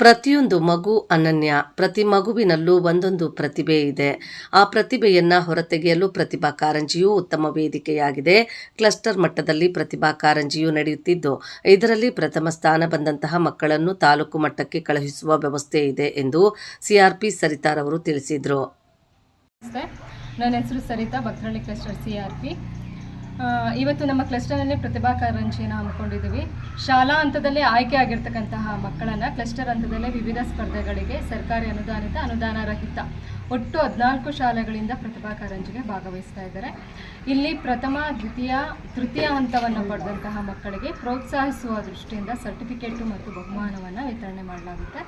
ಪ್ರತಿಯೊಂದು ಮಗು ಅನನ್ಯ, ಪ್ರತಿ ಮಗುವಿನಲ್ಲೂ ಒಂದೊಂದು ಪ್ರತಿಭೆ ಇದೆ. ಆ ಪ್ರತಿಭೆಯನ್ನು ಹೊರತೆಗೆಯಲು ಪ್ರತಿಭಾ ಕಾರಂಜಿಯು ಉತ್ತಮ ವೇದಿಕೆಯಾಗಿದೆ. ಕ್ಲಸ್ಟರ್ ಮಟ್ಟದಲ್ಲಿ ಪ್ರತಿಭಾ ಕಾರಂಜಿಯು ನಡೆಯುತ್ತಿದ್ದು, ಇದರಲ್ಲಿ ಪ್ರಥಮ ಸ್ಥಾನ ಬಂದಂತಹ ಮಕ್ಕಳನ್ನು ತಾಲೂಕು ಮಟ್ಟಕ್ಕೆ ಕಳುಹಿಸುವ ವ್ಯವಸ್ಥೆ ಇದೆ ಎಂದು ಸಿಆರ್ಪಿ ಸರಿತಾರವರು ತಿಳಿಸಿದರು. ನನ್ನ ಹೆಸರು ಸರಿತಾ ಭಕ್ತರಳ್ಳಿ ಕ್ಲಸ್ಟರ್ ಸಿಆರ್ಪಿ ಇವತ್ತು ನಮ್ಮ ಕ್ಲಸ್ಟರ್ನಲ್ಲಿ ಪ್ರತಿಭಾ ಕಾರಂಜಿಯನ್ನು ಹಮ್ಮಿಕೊಂಡಿದ್ದೀವಿ. ಶಾಲಾ ಹಂತದಲ್ಲೇ ಆಯ್ಕೆ ಆಗಿರ್ತಕ್ಕಂತಹ ಮಕ್ಕಳನ್ನು ಕ್ಲಸ್ಟರ್ ಹಂತದಲ್ಲೇ ವಿವಿಧ ಸ್ಪರ್ಧೆಗಳಿಗೆ ಸರ್ಕಾರಿ ಅನುದಾನಿತ ಅನುದಾನ ರಹಿತ ಒಟ್ಟು ಹದಿನಾಲ್ಕು ಶಾಲೆಗಳಿಂದ ಪ್ರತಿಭಾ ಕಾರಂಜಿಗೆ ಭಾಗವಹಿಸ್ತಾ ಇದ್ದಾರೆ. ಇಲ್ಲಿ ಪ್ರಥಮ, ದ್ವಿತೀಯ, ತೃತೀಯ ಹಂತವನ್ನು ಪಡೆದಂತಹ ಮಕ್ಕಳಿಗೆ ಪ್ರೋತ್ಸಾಹಿಸುವ ದೃಷ್ಟಿಯಿಂದ ಸರ್ಟಿಫಿಕೇಟು ಮತ್ತು ಬಹುಮಾನವನ್ನು ವಿತರಣೆ ಮಾಡಲಾಗುತ್ತೆ.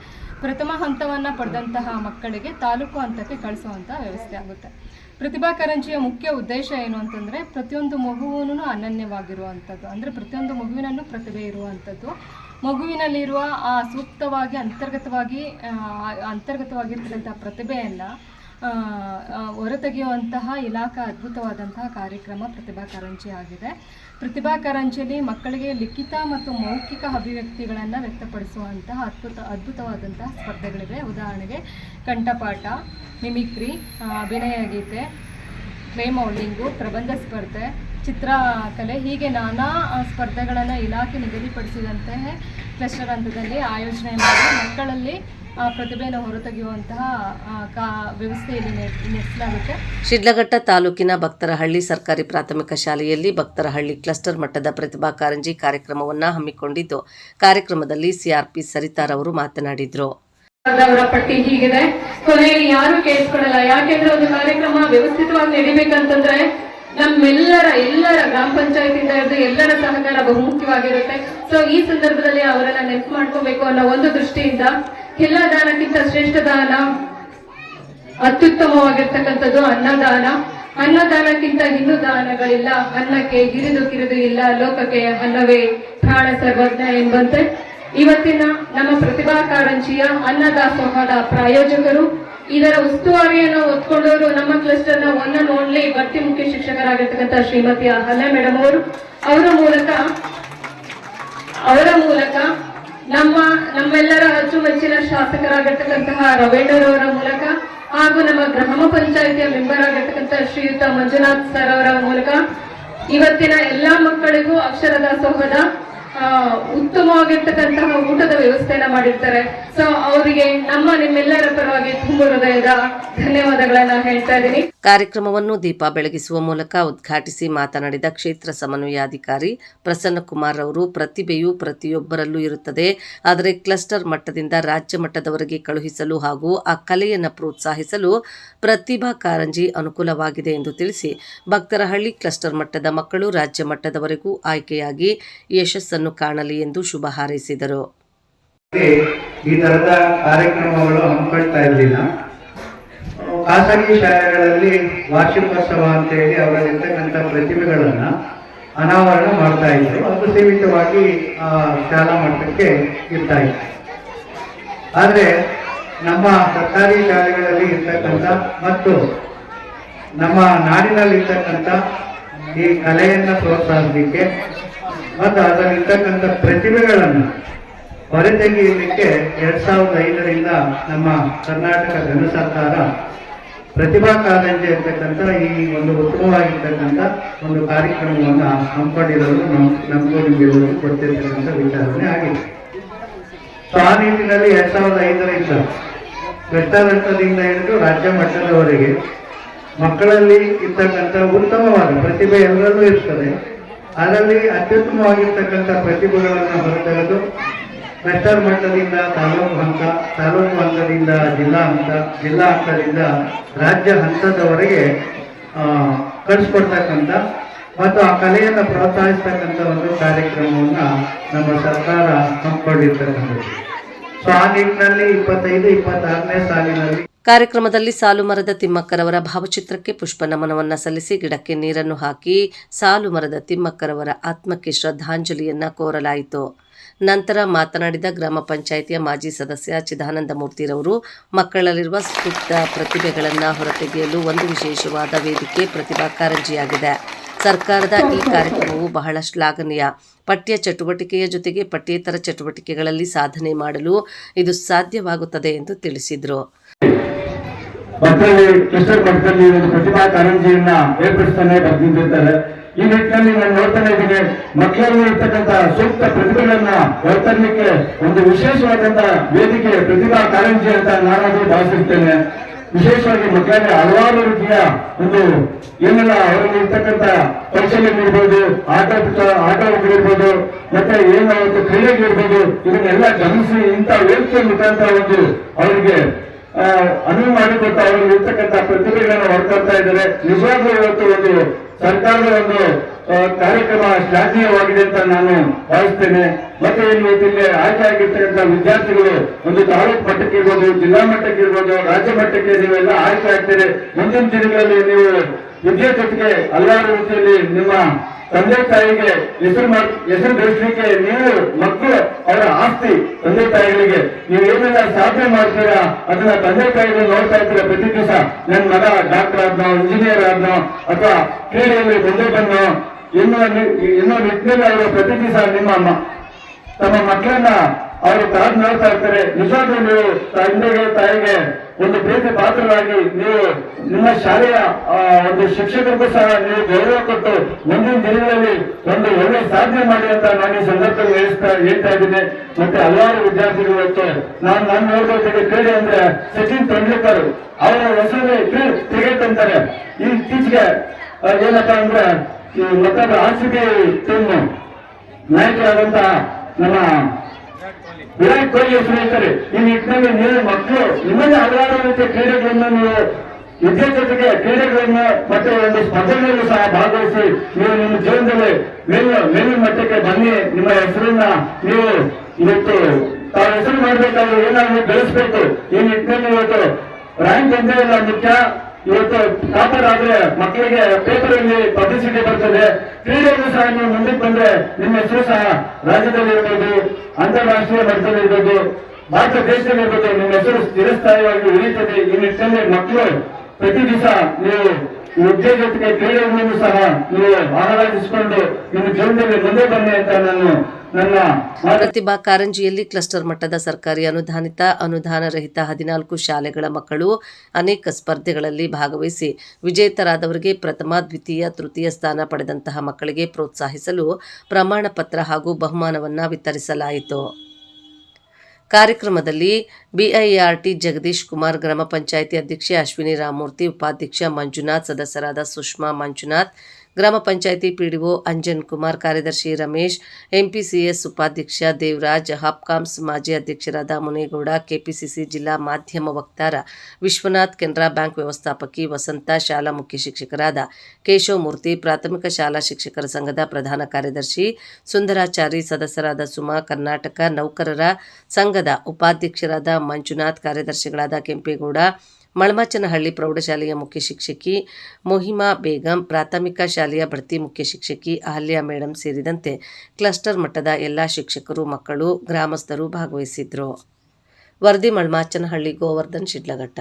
ಪ್ರಥಮ ಹಂತವನ್ನು ಪಡೆದಂತಹ ಮಕ್ಕಳಿಗೆ ತಾಲೂಕು ಹಂತಕ್ಕೆ ಕಳಿಸುವಂಥ ವ್ಯವಸ್ಥೆ ಆಗುತ್ತೆ. ಪ್ರತಿಭಾ ಕಾರಂಜಿಯ ಮುಖ್ಯ ಉದ್ದೇಶ ಏನು ಅಂತಂದರೆ ಪ್ರತಿಯೊಂದು ಮಗುವೂ ಅನನ್ಯವಾಗಿರುವಂಥದ್ದು. ಅಂದರೆ ಪ್ರತಿಯೊಂದು ಮಗುವಿನಲ್ಲೂ ಪ್ರತಿಭೆ ಇರುವಂಥದ್ದು. ಮಗುವಿನಲ್ಲಿರುವ ಆ ಸೂಕ್ತವಾಗಿ, ಅಂತರ್ಗತವಾಗಿ ಅಂತರ್ಗತವಾಗಿರ್ತಕ್ಕಂಥ ಪ್ರತಿಭೆಯನ್ನು ಹೊರತೆಗೆಯುವಂತಹ ಇಲಾಖಾ ಅದ್ಭುತವಾದಂತಹ ಕಾರ್ಯಕ್ರಮ ಪ್ರತಿಭಾ ಕಾರಂಜಿ ಆಗಿದೆ. ಪ್ರತಿಭಾ ಕಾರಂಜಿಯಲ್ಲಿ ಮಕ್ಕಳಿಗೆ ಲಿಖಿತ ಮತ್ತು ಮೌಖಿಕ ಅಭಿವ್ಯಕ್ತಿಗಳನ್ನು ವ್ಯಕ್ತಪಡಿಸುವಂತಹ ಅದ್ಭುತ, ಅದ್ಭುತವಾದಂತಹ ಸ್ಪರ್ಧೆಗಳಿವೆ. ಉದಾಹರಣೆಗೆ ಕಂಠಪಾಠ, ಮಿಮಿಕ್ರಿ ಅಭಿನಯ ಗೀತೆ ಪ್ರೇಮೌಲಿಂಗು ಪ್ರಬಂಧ ಸ್ಪರ್ಧೆ ಚಿತ್ರಕಲೆ ಹೀಗೆ ನಾನಾ ಸ್ಪರ್ಧೆಗಳನ್ನು ಇಲಾಖೆ ನಿಗದಿಪಡಿಸಿದಂತೆ ಕ್ಲಸ್ಟರ್ ಹಂತದಲ್ಲಿ ಆಯೋಜನೆ ಮಾಡಿ ಮಕ್ಕಳಲ್ಲಿ ಆ, ಪ್ರತಿಭೆಯನ್ನು ಹೊರತೆಗೆಯುವಂತಹ ಕಾ ವ್ಯವಸ್ಥೆಯಲ್ಲಿ ನಡೆಸಲಾಗುತ್ತೆ ಶಿಡ್ಲಘಟ್ಟ ತಾಲೂಕಿನ ಭಕ್ತರಹಳ್ಳಿ ಸರ್ಕಾರಿ ಪ್ರಾಥಮಿಕ ಶಾಲೆಯಲ್ಲಿ ಭಕ್ತರಹಳ್ಳಿ ಕ್ಲಸ್ಟರ್ ಮಟ್ಟದ ಪ್ರತಿಭಾ ಕಾರಂಜಿ ಕಾರ್ಯಕ್ರಮವನ್ನು ಹಮ್ಮಿಕೊಂಡಿದ್ದು ಕಾರ್ಯಕ್ರಮದಲ್ಲಿ ಸಿಆರ್ಪಿ ಮಾತನಾಡಿದರು. ಅವರ ಪಟ್ಟಿ ಹೀಗಿದೆ. ಕೊನೆಯಲ್ಲಿ ಯಾರು ಕೇಳಿಸ್ಕೊಳ್ಳಲ್ಲ ಯಾಕೆಂದ್ರೆ ಒಂದು ಕಾರ್ಯಕ್ರಮ ವ್ಯವಸ್ಥಿತವಾಗಿ ನಡಿಬೇಕಂತಂದ್ರೆ ನಮ್ಮೆಲ್ಲರ, ಎಲ್ಲರ ಗ್ರಾಮ ಪಂಚಾಯತಿಂದ ಹಿಡಿದು ಎಲ್ಲರ ಸಹಕಾರ ಬಹುಮುಖ್ಯವಾಗಿರುತ್ತೆ. ಸೊ ಈ ಸಂದರ್ಭದಲ್ಲಿ ಅವರೆಲ್ಲ ನೆನಪು ಮಾಡ್ಕೋಬೇಕು ಅನ್ನೋ ಒಂದು ದೃಷ್ಟಿಯಿಂದ ಎಲ್ಲ ದಾನಕ್ಕಿಂತ ಶ್ರೇಷ್ಠ ದಾನ ಅತ್ಯುತ್ತಮವಾಗಿರ್ತಕ್ಕಂಥದ್ದು ಅನ್ನದಾನ. ಅನ್ನದಾನಕ್ಕಿಂತ ಇನ್ನೂ ದಾನಗಳಿಲ್ಲ. ಅನ್ನಕ್ಕೆ ಗಿರಿದು ಕಿರಿದು ಇಲ್ಲ. ಲೋಕಕ್ಕೆ ಅನ್ನವೇ ಪ್ರಾಣ ಸರ್ವಜ್ಞ ಎಂಬಂತೆ. ಇವತ್ತಿನ ನಮ್ಮ ಪ್ರತಿಭಾ ಕಾರಂಜಿಯ ಅನ್ನದಾಸೋಹದ ಪ್ರಾಯೋಜಕರು ಇದರ ಉಸ್ತುವಾರಿಯನ್ನು ಹೊತ್ಕೊಂಡವರು ನಮ್ಮ ಕ್ಲಸ್ಟರ್ನ ಒನ್ ಅಂಡ್ ಓನ್ಲಿ ಭರ್ತಿ ಮುಖ್ಯ ಶಿಕ್ಷಕರಾಗಿರ್ತಕ್ಕಂಥ ಶ್ರೀಮತಿ ಅಹಲ್ಯ ಮೇಡಮ್ ಅವರು. ಅವರ ಮೂಲಕ ಅವರ ಮೂಲಕ ನಮ್ಮ, ನಮ್ಮೆಲ್ಲರ ಅಚ್ಚುಮೆಚ್ಚಿನ ಶಾಸಕರಾಗಿರ್ತಕ್ಕಂತಹ ರವೀಂದ್ರರವರ ಮೂಲಕ ಹಾಗೂ ನಮ್ಮ ಗ್ರಾಮ ಪಂಚಾಯಿತಿಯ ಮೆಂಬರ್ ಆಗಿರ್ತಕ್ಕಂಥ ಶ್ರೀಯುತ ಮಂಜುನಾಥ್ ಸರ್ ಅವರ ಮೂಲಕ ಇವತ್ತಿನ ಎಲ್ಲಾ ಮಕ್ಕಳಿಗೂ ಅಕ್ಷರ ದಾಸೋಹದ ಉತ್ತಮವಾಗಿರ್ತಕ್ಕಂತಹ ಊಟದ ವ್ಯವಸ್ಥೆಯನ್ನ ಮಾಡಿರ್ತಾರೆ. ಸೊ ಅವರಿಗೆ ನಮ್ಮ ನಿಮ್ಮೆಲ್ಲರ ಪರವಾಗಿ ತುಂಬ ಹೃದಯದ ಧನ್ಯವಾದಗಳನ್ನ ಹೇಳ್ತಾ ಇದ್ದೀನಿ. ಕಾರ್ಯಕ್ರಮವನ್ನು ದೀಪ ಬೆಳಗಿಸುವ ಮೂಲಕ ಉದ್ಘಾಟಿಸಿ ಮಾತನಾಡಿದ ಕ್ಷೇತ್ರ ಸಮನ್ವಯಾಧಿಕಾರಿ ಪ್ರಸನ್ನಕುಮಾರ್ ಅವರು ಪ್ರತಿಭೆಯು ಪ್ರತಿಯೊಬ್ಬರಲ್ಲೂ ಇರುತ್ತದೆ. ಆದರೆ ಕ್ಲಸ್ಟರ್ ಮಟ್ಟದಿಂದ ರಾಜ್ಯ ಮಟ್ಟದವರೆಗೆ ಕಳುಹಿಸಲು ಹಾಗೂ ಆ ಕಲೆಯನ್ನು ಪ್ರೋತ್ಸಾಹಿಸಲು ಪ್ರತಿಭಾ ಕಾರಂಜಿ ಅನುಕೂಲವಾಗಿದೆ ಎಂದು ತಿಳಿಸಿ, ಭಕ್ತರಹಳ್ಳಿ ಕ್ಲಸ್ಟರ್ ಮಟ್ಟದ ಮಕ್ಕಳು ರಾಜ್ಯ ಮಟ್ಟದವರೆಗೂ ಆಯ್ಕೆಯಾಗಿ ಯಶಸ್ಸನ್ನು ಕಾಣಲಿ ಎಂದು ಶುಭ ಹಾರೈಸಿದರು. ಈ ತರದ ಕಾರ್ಯಕ್ರಮಗಳು ಹಮ್ಮಿಕೊಳ್ತಾ ಇರಲಿಲ್ಲ. ಖಾಸಗಿ ಶಾಲೆಗಳಲ್ಲಿ ವಾರ್ಷಿಕೋತ್ಸವ ಅಂತ ಹೇಳಿ ಅವರಲ್ಲಿರ್ತಕ್ಕಂಥ ಪ್ರತಿಭೆಗಳನ್ನು ಅನಾವರಣ ಮಾಡ್ತಾ ಇದ್ರು. ಅದು ಸೀಮಿತವಾಗಿ ಶಾಲಾ ಮಟ್ಟಕ್ಕೆ ಇರ್ತಾ ಇತ್ತು. ಆದರೆ ನಮ್ಮ ಸರ್ಕಾರಿ ಶಾಲೆಗಳಲ್ಲಿ ಇರ್ತಕ್ಕಂಥ ಮತ್ತು ನಮ್ಮ ನಾಡಿನಲ್ಲಿ ಇರ್ತಕ್ಕಂಥ ಈ ಕಲೆಯನ್ನು ಪ್ರೋತ್ಸಾಹಿಸಲಿಕ್ಕೆ ಮತ್ತು ಅದರಲ್ಲಿರ್ತಕ್ಕಂಥ ಪ್ರತಿಭೆಗಳನ್ನು ಹೊರತೆಗೆಯಲಿಕ್ಕೆ ಎರಡ್ ಸಾವಿರದ ಐದರಿಂದ ನಮ್ಮ ಕರ್ನಾಟಕ ಘನ ಸರ್ಕಾರ ಪ್ರತಿಭಾ ಕಾರಂಜಿ ಅಂತಕ್ಕಂಥ ಈ ಒಂದು ಉತ್ತಮವಾಗಿರ್ತಕ್ಕಂಥ ಒಂದು ಕಾರ್ಯಕ್ರಮವನ್ನು ಹಮ್ಮಿಕೊಂಡಿರೋದು ನಮ್ಮ ನಮಗೂ ನಿಮಗೆ ಕೊಡ್ತಿರ್ತಕ್ಕಂಥ ವಿಚಾರಣೆ ಆಗಿದೆ. ಸೊ ಆ ನಿಟ್ಟಿನಲ್ಲಿ ಎರಡ್ ಸಾವಿರದ ಐದರಿಂದ ಬೆಟ್ಟದಿಂದ ಹಿಡಿದು ರಾಜ್ಯ ಮಟ್ಟದವರೆಗೆ ಮಕ್ಕಳಲ್ಲಿ ಇರ್ತಕ್ಕಂಥ ಉತ್ತಮವಾದ ಪ್ರತಿಭೆ ಎಲ್ಲರಲ್ಲೂ ಇರ್ತದೆ. ಅದರಲ್ಲಿ ಅತ್ಯುತ್ತಮವಾಗಿರ್ತಕ್ಕಂಥ ಪ್ರತಿಭೆಗಳನ್ನು ಹೊರತೆಗೆದು ಕ್ಲಸ್ಟರ್ ಮಟ್ಟದಿಂದ ತಾಲೂಕು ಹಂತ, ತಾಲೂಕು ಹಂತದಿಂದ ಜಿಲ್ಲಾ ಹಂತ, ಜಿಲ್ಲಾ ಹಂತದಿಂದ ರಾಜ್ಯ ಹಂತದವರೆಗೆ ಕಳಿಸ್ಕೊಡ್ತಕ್ಕಂಥ ಮತ್ತು ಆ ಕಲೆಯನ್ನು ಪ್ರೋತ್ಸಾಹಿಸ್ತಕ್ಕಂಥ ಒಂದು ಕಾರ್ಯಕ್ರಮವನ್ನು ನಮ್ಮ ಸರ್ಕಾರ ಹಮ್ಮಿಕೊಂಡಿರ್ತಕ್ಕಂಥದ್ದು. ಸೊ ಆ ನಿಟ್ಟಿನಲ್ಲಿ ಇಪ್ಪತ್ತೈದು, ಇಪ್ಪತ್ತಾರನೇ ಸಾಲಿನಲ್ಲಿ ಕಾರ್ಯಕ್ರಮದಲ್ಲಿ ಸಾಲು ಮರದ ತಿಮ್ಮಕ್ಕರವರ ಭಾವಚಿತ್ರಕ್ಕೆ ಪುಷ್ಪ ನಮನವನ್ನ ಸಲ್ಲಿಸಿ ಗಿಡಕ್ಕೆ ನೀರನ್ನು ಹಾಕಿ ಸಾಲು ಮರದ ತಿಮ್ಮಕ್ಕರವರ ಆತ್ಮಕ್ಕೆ ಶ್ರದ್ಧಾಂಜಲಿಯನ್ನ ಕೋರಲಾಯಿತು. ನಂತರ ಮಾತನಾಡಿದ ಗ್ರಾಮ ಪಂಚಾಯಿತಿಯ ಮಾಜಿ ಸದಸ್ಯ ಚಿದಾನಂದ ಮೂರ್ತಿರವರು, ಮಕ್ಕಳಲ್ಲಿರುವ ಸ್ಫೂರ್ತ ಪ್ರತಿಭೆಗಳನ್ನು ಹೊರತೆಗೆಯಲು ಒಂದು ವಿಶೇಷವಾದ ವೇದಿಕೆ ಪ್ರತಿಭಾ ಕಾರಂಜಿಯಾಗಿದೆ. ಸರ್ಕಾರದ ಈ ಕಾರ್ಯಕ್ರಮವು ಬಹಳ ಶ್ಲಾಘನೀಯ ಪಠ್ಯ ಚಟುವಟಿಕೆಯ ಜೊತೆಗೆ ಪಠ್ಯೇತರ ಚಟುವಟಿಕೆಗಳಲ್ಲಿ ಸಾಧನೆ ಮಾಡಲು ಇದು ಸಾಧ್ಯವಾಗುತ್ತದೆ ಎಂದು ತಿಳಿಸಿದರು. ಮಕ್ಕಳಲ್ಲಿ ಕ್ಲಸ್ಟರ್ ಮಠದಲ್ಲಿ ಒಂದು ಪ್ರತಿಭಾ ಕಾರಂಜಿಯನ್ನ ಏರ್ಪಡಿಸ್ತಾನೆ ಬರ್ತಿದ್ದಾರೆ ಈ ನಿಟ್ಟಿನಲ್ಲಿ ನಾನು ನೋಡ್ತಾನೆ ಇದ್ದೀನಿ. ಮಕ್ಕಳಲ್ಲಿ ಇರ್ತಕ್ಕಂಥ ಸೂಕ್ತ ಪ್ರತಿಭೆಗಳನ್ನ ಹೊರತರಲಿಕ್ಕೆ ಒಂದು ವಿಶೇಷವಾದಂತಹ ವೇದಿಕೆ ಪ್ರತಿಭಾ ಕಾರಂಜಿ ಅಂತ ನಾನಾದ್ರೂ ಭಾವಿಸಿರ್ತೇನೆ ವಿಶೇಷವಾಗಿ ಮಕ್ಕಳಿಗೆ ಹಲವಾರು ರೀತಿಯ ಒಂದು ಏನೆಲ್ಲ ಅವರಲ್ಲಿ ಇರ್ತಕ್ಕಂಥ ಕೌಶಲ್ಯಗಳಿರ್ಬೋದು ಆಟ ಆಟಗಳಿರ್ಬೋದು ಮತ್ತೆ ಏನು ಕ್ರೀಡೆಗಳಿರ್ಬೋದು ಇದನ್ನೆಲ್ಲ ಗಮನಿಸಿ ಇಂಥ ವೇದಿಕೆ ಮುಖಾಂತರ ಒಂದು ಅವರಿಗೆ ಅನುವು ಮಾಡಿಕೊಟ್ಟ ಅವರು ಇರ್ತಕ್ಕಂಥ ಪ್ರತಿಭೆಗಳನ್ನು ಹೊರತರ್ತಾ ಇದ್ದಾರೆ. ನಿಜವಾಗ್ಲೂ ಇವತ್ತು ಒಂದು ಸರ್ಕಾರದ ಒಂದು ಕಾರ್ಯಕ್ರಮ ಶ್ಲಾಘನೀಯವಾಗಿದೆ ಅಂತ ನಾನು ಭಾವಿಸ್ತೇನೆ. ಮತ್ತೆ ಇವತ್ತು ಇಲ್ಲಿ ಆಯ್ಕೆ ಆಗಿರ್ತಕ್ಕಂಥ ವಿದ್ಯಾರ್ಥಿಗಳು ಒಂದು ತಾಲೂಕು ಮಟ್ಟಕ್ಕೆ ಇರ್ಬೋದು, ಜಿಲ್ಲಾ ಮಟ್ಟಕ್ಕೆ ಇರ್ಬೋದು, ರಾಜ್ಯ ಮಟ್ಟಕ್ಕೆ ನೀವೆಲ್ಲ ಆಯ್ಕೆ ಆಗ್ತೀರಿ ಮುಂದಿನ ದಿನಗಳಲ್ಲಿ ನೀವು ವಿದ್ಯಾರ್ಥಿಗೆ ಹಲವಾರು ರೀತಿಯಲ್ಲಿ ನಿಮ್ಮ ತಂದೆ ತಾಯಿಗೆ ಹೆಸರು ಹೆಸರು ಗಳಿಸಲಿಕ್ಕೆ ನೀವು ಮಕ್ಕಳು, ಅವರ ಆಸ್ತಿ ತಂದೆ ತಾಯಿಗಳಿಗೆ ನೀವು ಏನೆಲ್ಲ ಸಾಧನೆ ಮಾಡ್ತೀರಾ, ಅದನ್ನ ತಂದೆ ತಾಯಿಗಳು ನೋಡ್ತಾ ಇರ್ತೀರಾ ಪ್ರತಿ ದಿವಸ? ನನ್ನ ಮಗ ಡಾಕ್ಟರ್ ಆದ್ನೋ, ಇಂಜಿನಿಯರ್ ಆದ್ನೋ, ಅಥವಾ ಕ್ರೀಡೆಯಲ್ಲಿ ಮುಂದೆ ಬಂದೋ ಎನ್ನುವ ಎನ್ನುವ ನಿಟ್ಟಿನಲ್ಲಿ ಅವರು ಪ್ರತಿ ದಿವಸ ನಿಮ್ಮ ತಮ್ಮ ಮಕ್ಕಳನ್ನ ಅವರು ತಾಜ್ ನೋಡ್ತಾ ಇರ್ತಾರೆ. ನಿಜವಾಗ್ಲೂ ನೀವು ತಂದೆಗೆ, ತಾಯಿಗೆ ಒಂದು ಪ್ರೀತಿ ಪಾತ್ರರಾಗಿ ನೀವು ನಿಮ್ಮ ಶಾಲೆಯ ಒಂದು ಶಿಕ್ಷಕರಿಗೂ ಸಹ ನೀವು ಗೌರವ ಕೊಟ್ಟು ಮುಂದಿನ ದಿನಗಳಲ್ಲಿ ಒಂದು ಒಳ್ಳೆ ಸಾಧನೆ ಮಾಡಿ ಅಂತ ನಾನು ಈ ಸಂದರ್ಭದಲ್ಲಿ ಹೇಳ್ತಾ ಹೇಳ್ತಾ ಇದ್ದೀನಿ. ಮತ್ತೆ ಹಲವಾರು ವಿದ್ಯಾರ್ಥಿಗಳು ಇವತ್ತು ನಾನು ನಾನು ನೋಡ್ಬೇಕು ಕ್ರೀಡೆ ಅಂದ್ರೆ ಸಚಿನ್ ತೆಂಡೂಲ್ಕರ್ ಅವರ ಹೆಸರಲ್ಲಿ ಕ್ರಿಕೆಟ್ ಅಂತಾರೆ. ಈ ಇತ್ತೀಚೆಗೆ ಏನಪ್ಪ ಅಂದ್ರೆ ಈ ಮತ್ತೊಬ್ಬ ಆರ್ ಸಿ ಬಿ ಟೀಮ್ ನಾಯಕರಾದಂತಹ ನಮ್ಮ ವಿರಾಟ್ ಕೊಹ್ಲಿ ಸ್ನೇಹಿತರೆ, ಈ ನಿಟ್ಟಿನಲ್ಲಿ ನೀವು ಮಕ್ಕಳು, ನಿಮ್ಮಲ್ಲಿ ಹಲವಾರು ರೀತಿಯ ಕ್ರೀಡೆಗಳನ್ನು ನೀವು ವಿದ್ಯೆ ಜೊತೆಗೆ ಕ್ರೀಡೆಗಳನ್ನು ಮತ್ತೆ ಒಂದು ಸ್ಪರ್ಧೆಗಳಲ್ಲಿ ಸಹ ಭಾಗವಹಿಸಿ ನೀವು ನಿಮ್ಮ ಜೀವನದಲ್ಲಿ ಮೇಲಿನ ಮೇಲಿನ ಮಟ್ಟಕ್ಕೆ ಬನ್ನಿ. ನಿಮ್ಮ ಹೆಸರನ್ನ ನೀವು ಇವತ್ತು ತಾವು ಹೆಸರು ಮಾಡಬೇಕಾದ್ರೆ ಏನಾದ್ರು ಬೆಳೆಸಬೇಕು. ಈ ನಿಟ್ಟಿನಲ್ಲಿ ಇವತ್ತು ರ್ಯಾಂಕ್ ಒಂದೇ ಇಲ್ಲ, ಮುಖ್ಯ. ಇವತ್ತು ಟಾಪರ್ ಆದ್ರೆ ಮಕ್ಕಳಿಗೆ ಪೇಪರ್ ಅಲ್ಲಿ ಪಬ್ಲಿಸಿಟಿ ಬರ್ತದೆ. ಕ್ರೀಡೆಯಲ್ಲೂ ಸಹ ನೀವು ಮುಂದಕ್ಕೆ ಬಂದ್ರೆ ನಿಮ್ಮ ಹೆಸರು ಸಹ ರಾಜ್ಯದಲ್ಲಿ ಇರ್ಬೋದು. ಅಂತಾರಾಷ್ಟ್ರೀಯ ಮಟ್ಟದಲ್ಲಿ ಬಗ್ಗೆ, ಭಾರತ ದೇಶದಲ್ಲಿ ಬಗ್ಗೆ ನಿಮ್ಮ ಹೆಸರು ಸ್ಥಿರಸ್ಥಾಯಿಯಾಗಿ ಉಳಿಯುತ್ತದೆ. ಈ ನಿಟ್ಟಿನಲ್ಲಿ ಮಕ್ಕಳು ಪ್ರತಿ ದಿವಸ ನೀವು ವಿದ್ಯೆ ಜೊತೆಗೆ ಕ್ರೀಡೆಗಳನ್ನು ಸಹ ನೀವು ಆರಾಧಿಸಿಕೊಂಡು ನಿಮ್ಮ ಜೀವನದಲ್ಲಿ ಮುಂದೆ ಬನ್ನಿ ಅಂತ ನಾನು ಪ್ರತಿಭಾ ಕಾರಂಜಿಯಲ್ಲಿ ಕ್ಲಸ್ಟರ್ ಮಟ್ಟದ ಸರ್ಕಾರಿ ಅನುದಾನಿತ ಅನುದಾನ ರಹಿತ ಹದಿನಾಲ್ಕು ಶಾಲೆಗಳ ಮಕ್ಕಳು ಅನೇಕ ಸ್ಪರ್ಧೆಗಳಲ್ಲಿ ಭಾಗವಹಿಸಿ ವಿಜೇತರಾದವರಿಗೆ ಪ್ರಥಮ, ದ್ವಿತೀಯ, ತೃತೀಯ ಸ್ಥಾನ ಪಡೆದಂತಹ ಮಕ್ಕಳಿಗೆ ಪ್ರೋತ್ಸಾಹಿಸಲು ಪ್ರಮಾಣ ಪತ್ರ ಹಾಗೂ ಬಹುಮಾನವನ್ನು ವಿತರಿಸಲಾಯಿತು. ಕಾರ್ಯಕ್ರಮದಲ್ಲಿ ಬಿಐಆರ್ಟಿ ಜಗದೀಶ್ ಕುಮಾರ್ ಗ್ರಾಮ ಪಂಚಾಯಿತಿ ಅಧ್ಯಕ್ಷೆ ಅಶ್ವಿನಿ ರಾಮಮೂರ್ತಿ, ಉಪಾಧ್ಯಕ್ಷ ಮಂಜುನಾಥ್, ಸದಸ್ಯರಾದ ಸುಷ್ಮಾ ಮಂಜುನಾಥ್ ಗ್ರಾಮ ಪಂಚಾಯಿತಿ ಪಿಡಿಒ ಅಂಜನ್ ಕುಮಾರ್, ಕಾರ್ಯದರ್ಶಿ ರಮೇಶ್, ಎಂಪಿಸಿಎಸ್ ಉಪಾಧ್ಯಕ್ಷ ದೇವರಾಜ್ ಹಾಪ್ಕಾಮ್ಸ್ ಮಾಜಿ ಅಧ್ಯಕ್ಷರಾದ ಮುನೇಗೌಡ, ಕೆಪಿಸಿಸಿ ಜಿಲ್ಲಾ ಮಾಧ್ಯಮ ವಕ್ತಾರ ವಿಶ್ವನಾಥ್, ಕೆನರಾ ಬ್ಯಾಂಕ್ ವ್ಯವಸ್ಥಾಪಕಿ ವಸಂತ, ಶಾಲಾ ಮುಖ್ಯ ಶಿಕ್ಷಕರಾದ ಕೇಶವಮೂರ್ತಿ ಪ್ರಾಥಮಿಕ ಶಾಲಾ ಶಿಕ್ಷಕರ ಸಂಘದ ಪ್ರಧಾನ ಕಾರ್ಯದರ್ಶಿ ಸುಂದರಾಚಾರಿ, ಸದಸ್ಯರಾದ ಸುಮಾ, ಕರ್ನಾಟಕ ನೌಕರರ ಸಂಘದ ಉಪಾಧ್ಯಕ್ಷರಾದ ಮಂಜುನಾಥ್, ಕಾರ್ಯದರ್ಶಿಗಳಾದ ಕೆಂಪೇಗೌಡ ಮಳಮಾಚನಹಳ್ಳಿ ಪ್ರೌಢಶಾಲೆಯ ಮುಖ್ಯ ಶಿಕ್ಷಕಿ ಮೊಹಿಮಾ ಬೇಗಂ, ಪ್ರಾಥಮಿಕ ಶಾಲೆಯ ಬಡ್ತಿ ಮುಖ್ಯ ಶಿಕ್ಷಕಿ ಅಹಲ್ಯ ಮೇಡಂ ಸೇರಿದಂತೆ ಕ್ಲಸ್ಟರ್ ಮಟ್ಟದ ಎಲ್ಲ ಶಿಕ್ಷಕರು, ಮಕ್ಕಳು, ಗ್ರಾಮಸ್ಥರು ಭಾಗವಹಿಸಿದ್ರು. ವರದಿ ಮಳಮಾಚನಹಳ್ಳಿ ಗೋವರ್ಧನ್ ಶಿಡ್ಲಘಟ್ಟ.